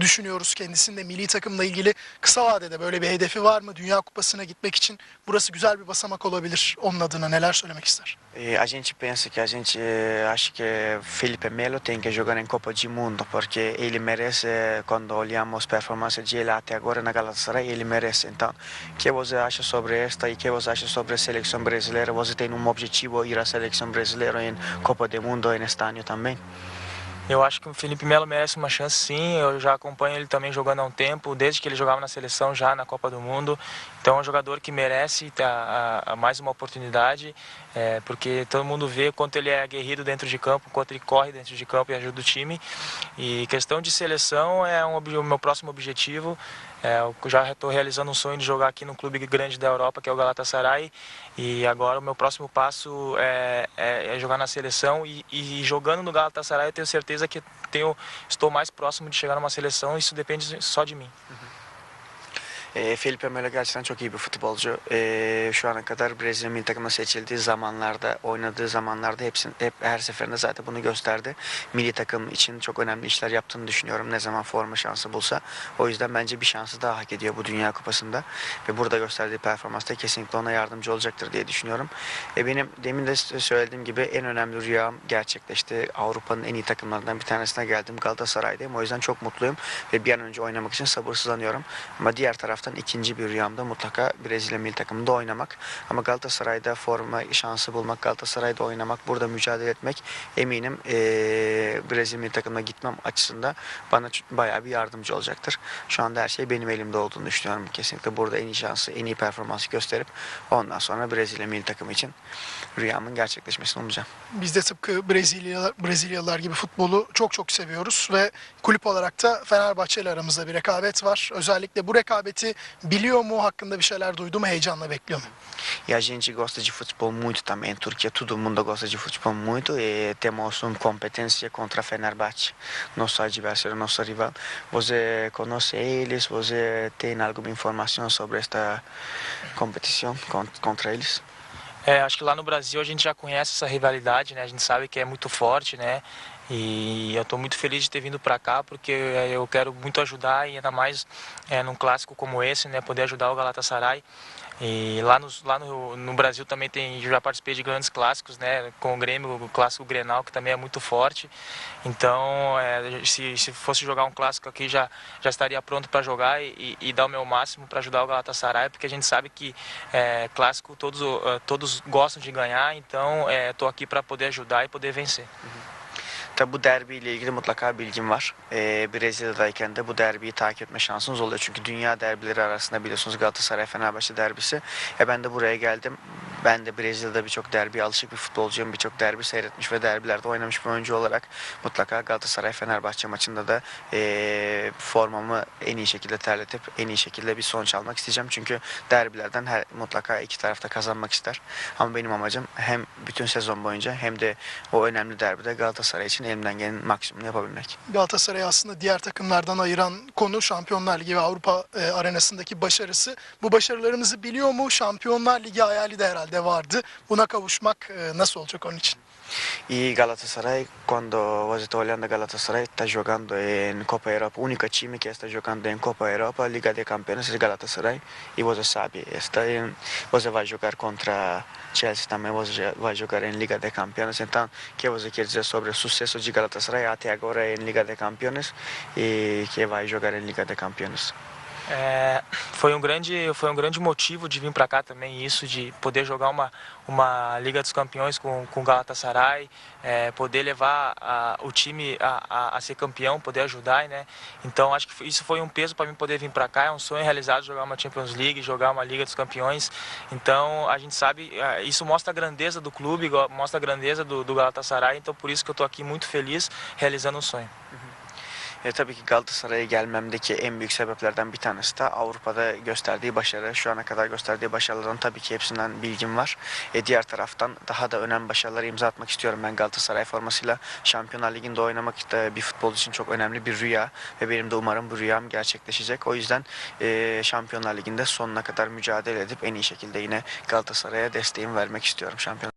düşünüyoruz. Kendisinde milli takımla ilgili kısa vadede böyle bir hedefi var mı? Dünya Kupası'na gitmek için burası güzel bir basamak olabilir. Onun adına neler söylemek ister? E, a gente pensa que a gente eh, acha que Felipe Melo tem que jogar em Copa do Mundo porque ele merece quando olhamos performance dele até agora na Galatasaray ele merece então que você acha sobre esta e que você acha sobre a seleção brasileira você tem um objetivo ir à seleção brasileira em Copa do Mundo neste ano também Eu acho que o Felipe Melo merece uma chance sim. Eu já acompanho ele também jogando há um tempo, desde que ele jogava na seleção já na Copa do Mundo. Então é um jogador que merece tá, a, a mais uma oportunidade, é, porque todo mundo vê quanto ele é aguerrido dentro de campo, quanto ele corre dentro de campo e ajuda o time. E questão de seleção é um, o meu próximo objetivo. É, eu já estou realizando um sonho de jogar aqui no clube grande da Europa, que é o Galatasaray. E agora o meu próximo passo é, é- é jogar na seleção. E, e jogando no Galatasaray, eu tenho certeza que tenho, estou mais próximo de chegar numa seleção. Isso depende só de mim. E, Felipe Melo gerçekten çok iyi bir futbolcu. E, şu ana kadar Brezilya milli takımına seçildiği zamanlarda, oynadığı zamanlarda hepsini, hep her seferinde zaten bunu gösterdi. Milli takım için çok önemli işler yaptığını düşünüyorum ne zaman forma şansı bulsa. O yüzden bence bir şansı daha hak ediyor bu Dünya Kupası'nda. Ve burada gösterdiği performansta kesinlikle ona yardımcı olacaktır diye düşünüyorum. E, benim demin de söylediğim gibi en önemli rüyam gerçekleşti. Avrupa'nın en iyi takımlarından bir tanesine geldim. Galatasaray'dayım. O yüzden çok mutluyum ve bir an önce oynamak için sabırsızlanıyorum. Ama diğer taraftan ikinci bir rüyamda mutlaka Brezilya milli takımında oynamak. Ama Galatasaray'da forma şansı bulmak, Galatasaray'da oynamak, burada mücadele etmek eminim eee Brezilya milli takımına gitmem açısından bana bayağı bir yardımcı olacaktır. Şu anda her şey benim elimde olduğunu düşünüyorum. Kesinlikle burada en iyi şansı, en iyi performansı gösterip ondan sonra Brezilya milli takımı için rüyamın gerçekleşmesini umacağım. Biz de tıpkı Brezilyalılar, Brezilyalılar gibi futbolu çok çok seviyoruz ve kulüp olarak da Fenerbahçe ile aramızda bir rekabet var. Özellikle bu rekabeti biliyor mu, hakkında bir şeyler duydu mu, heyecanla bekliyor mu? E a gente gosta de futebol muito também. Turquia, todo mundo gosta de futebol muito e temos uma competência contra Fenerbahçe, nosso adversário, nosso rival. Você conhece eles? Você tem alguma informação sobre esta competição con- contra eles? É, acho que lá no Brasil a gente já conhece essa rivalidade, né? A gente sabe que é muito forte, né? E eu estou muito feliz de ter vindo para cá porque é, eu quero muito ajudar e ainda mais é, num clássico como esse, né? Poder ajudar o Galatasaray. E lá, lá no, no Brasil também tem, já participei de grandes clássicos, né? Com o Grêmio, o clássico Grenal, que também é muito forte. Então, é, se, se fosse jogar um clássico aqui, já, já estaria pronto para jogar e, e dar o meu máximo para ajudar o Galatasaray, porque a gente sabe que é, clássico todos, eh, todos gostam de ganhar, então estou aqui para poder ajudar e poder vencer. Tabi bu derbi ile ilgili mutlaka bilgim var. Ee, Brezilya'dayken de bu derbiyi takip etme şansınız oluyor. Çünkü dünya derbileri arasında biliyorsunuz Galatasaray Fenerbahçe derbisi. E ben de buraya geldim. Ben de Brezilya'da birçok derbiye alışık bir futbolcuyum. Birçok derbi seyretmiş ve derbilerde oynamış bir oyuncu olarak mutlaka Galatasaray Fenerbahçe maçında da e, formamı en iyi şekilde terletip en iyi şekilde bir sonuç almak isteyeceğim. Çünkü derbilerden her, mutlaka iki tarafta kazanmak ister. Ama benim amacım hem bütün sezon boyunca hem de o önemli derbide Galatasaray için elimden gelenin maksimumunu yapabilmek. Galatasaray'ı aslında diğer takımlardan ayıran konu Şampiyonlar Ligi ve Avrupa e, arenasındaki başarısı. Bu başarılarımızı biliyor mu? Şampiyonlar Ligi hayali de herhalde vardı. Buna kavuşmak nasıl olacak onun için? E Galatasaray, quando você está olhando Galatasaray, está jogando em Copa Europa. Única time que está jogando em Copa Europa, Liga de Campeões é Galatasaray. E você sabe, está em, você vai jogar contra Chelsea também, você vai jogar em Liga de Campeões. Então, o que você quer dizer sobre o sucesso de Galatasaray até agora em Liga de Campeões e que vai jogar em Liga de Campeões? É, foi um grande foi um grande motivo de vir para cá também isso de poder jogar uma uma Liga dos Campeões com com Galatasaray é, poder levar a, o time a, a, a ser campeão poder ajudar né? Então acho que isso foi um peso para mim poder vir para cá é um sonho realizado jogar uma Champions League jogar uma Liga dos Campeões. Então a gente sabe é, isso mostra a grandeza do clube mostra a grandeza do, do Galatasaray então por isso que eu estou aqui muito feliz realizando um sonho E, tabii ki Galatasaray'a gelmemdeki en büyük sebeplerden bir tanesi de Avrupa'da gösterdiği başarı. Şu ana kadar gösterdiği başarıların tabii ki hepsinden bilgim var. E, diğer taraftan daha da önemli başarılara imza atmak istiyorum. Ben Galatasaray formasıyla Şampiyonlar Ligi'nde oynamak da bir futbolcu için çok önemli bir rüya. Ve benim de umarım bu rüyam gerçekleşecek. O yüzden e, Şampiyonlar Ligi'nde sonuna kadar mücadele edip en iyi şekilde yine Galatasaray'a desteğimi vermek istiyorum. Şampiyon